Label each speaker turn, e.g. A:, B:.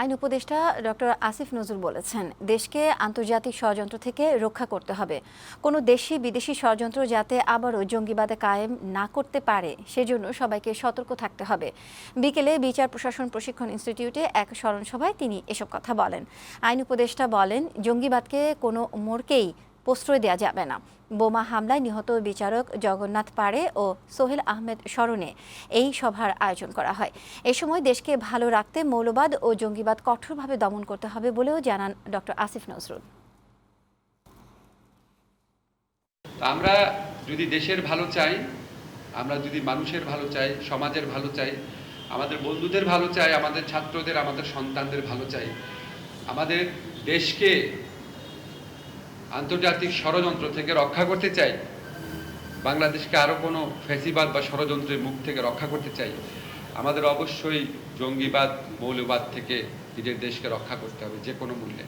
A: আইন উপদেষ্টা ডক্টর আসিফ নজরুল বলেছেন, দেশকে আন্তর্জাতিক ষড়যন্ত্র থেকে রক্ষা করতে হবে। কোনো দেশি বিদেশি ষড়যন্ত্র যাতে আবারও জঙ্গিবাদে কায়েম না করতে পারে, সেজন্য সবাইকে সতর্ক থাকতে হবে। বিকেলে বিচার প্রশাসন প্রশিক্ষণ ইনস্টিটিউটে এক স্মরণসভায় তিনি এসব কথা বলেন। আইন উপদেষ্টা বলেন, জঙ্গিবাদকে কোনো মোড়কেই প্রশ্রয় দেওয়া যাবে না। বোমা হামলায় নিহত বিচারক জগন্নাথ পাড়ে ও সোহেল আহমেদ স্মরণে এই সভার আয়োজন করা হয়। এ সময় দেশকে ভালো রাখতে মৌলবাদ ও জঙ্গিবাদ কঠোরভাবে দমন করতে হবে বলেও জানান ডক্টর আসিফ নজরুল।
B: আমরা যদি দেশের ভালো চাই, আমরা যদি মানুষের ভালো চাই, সমাজের ভালো চাই, আমাদের বন্ধুদের ভালো চাই, আমাদের ছাত্রদের, আমাদের সন্তানদের ভালো চাই, আমাদের দেশকে আন্তর্জাতিক ষড়যন্ত্র থেকে রক্ষা করতে চাই। বাংলাদেশকে আরও কোনো ফেসিবাদ বা ষড়যন্ত্রের মুখ থেকে রক্ষা করতে চাই। আমাদের অবশ্যই জঙ্গিবাদ, মৌলবাদ থেকে নিজের দেশকে রক্ষা করতে হবে, যে কোনো মূল্যে।